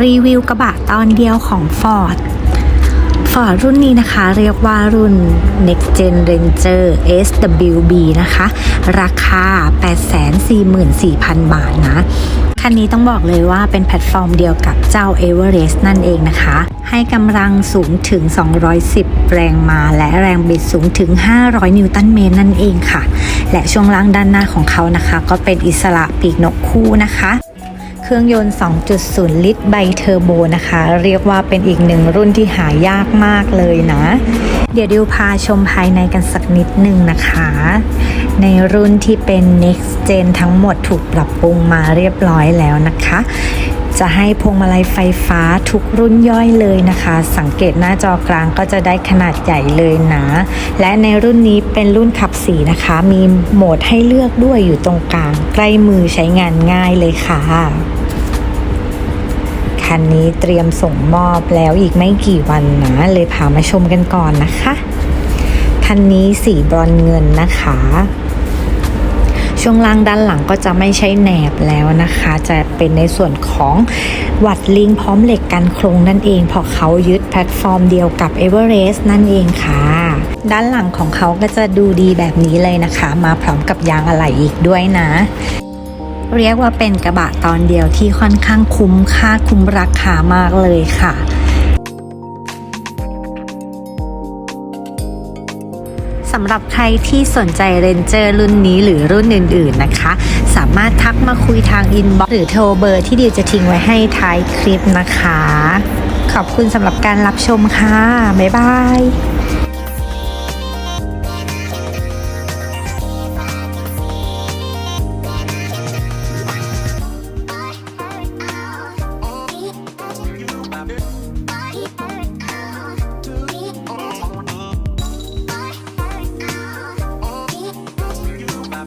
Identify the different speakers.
Speaker 1: รีวิวกระบะตอนเดียวของ Ford Ford รุ่นนี้นะคะเรียกว่ารุ่น Next Gen Ranger SWB นะคะ ราคา 844,000 บาทนะคันนี้ต้องบอกเลยว่าเป็นแพลตฟอร์มเดียวกับเจ้า Everest นั่นเองนะคะ ให้กำลังสูงถึง 210 แรงม้าและแรงบิดสูงถึง 500 นิวตันเมตรนั่นเองค่ะ และช่วงล่างด้านหน้าของเขานะคะ ก็เป็นอิสระปีกนกคู่นะคะ เครื่องยนต์ 2.0 ลิตรไบเทอร์โบนะคะ เรียกว่าเป็นอีกหนึ่งรุ่นที่หายากมากเลยนะ เดี๋ยวดิวพาชมภายในกันสักนิดหนึ่งนะคะ ในรุ่นที่เป็น next gen ทั้งหมดถูกปรับปรุงมาเรียบร้อยแล้วนะคะ จะให้พวงมาลัยไฟฟ้าทุกรุ่นย่อยเลยนะคะ สังเกตหน้าจอกลางก็จะได้ขนาดใหญ่เลยนะ และในรุ่นนี้เป็นรุ่นขับสีนะคะ มีโหมดให้เลือกด้วยอยู่ตรงกลาง ใกล้มือใช้งานง่ายเลยค่ะ คันนี้เตรียมส่งมอบแล้วอีกไม่กี่วันนะเลยพามาชมกันก่อนนะคะ คันนี้สีบรอนเงินนะคะ ช่วงล่างด้านหลังก็จะไม่ใช่แหนบแล้วนะคะ จะเป็นในส่วนของวัดลิงพร้อมเหล็กกันโครงนั่นเองเพราะเขายึดแพลตฟอร์มเดียวกับ e v e r e s t นั่นเองค่ะด้านหลังของเขาก็จะดูดีแบบนี้เลยนะคะ มาพร้อมกับยางอะไหล่อีกด้วยนะ เรียกว่าเป็นกระบะตอนเดียวที่ค่อนข้างคุ้มค่าคุ้มราคามากเลยค่ะสำหรับใครที่สนใจเรนเจอร์รุ่นนี้หรือรุ่นอื่น ๆนะคะ สามารถทักมาคุยทางอินบ็อกซ์หรือโทรเบอร์ที่ดิวจะทิ้งไว้ให้ท้ายคลิปนะคะ ขอบคุณสำหรับการรับชมค่ะ บ๊ายบาย